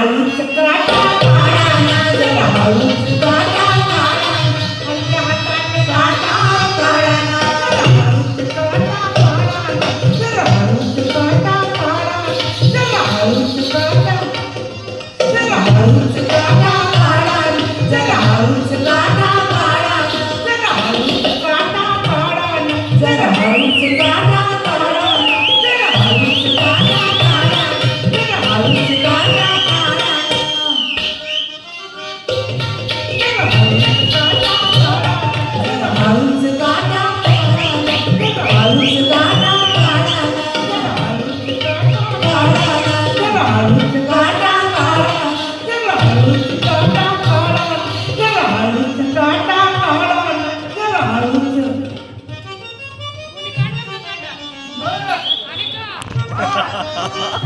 भाऊ तुका माझा भाऊ तुका Yeah.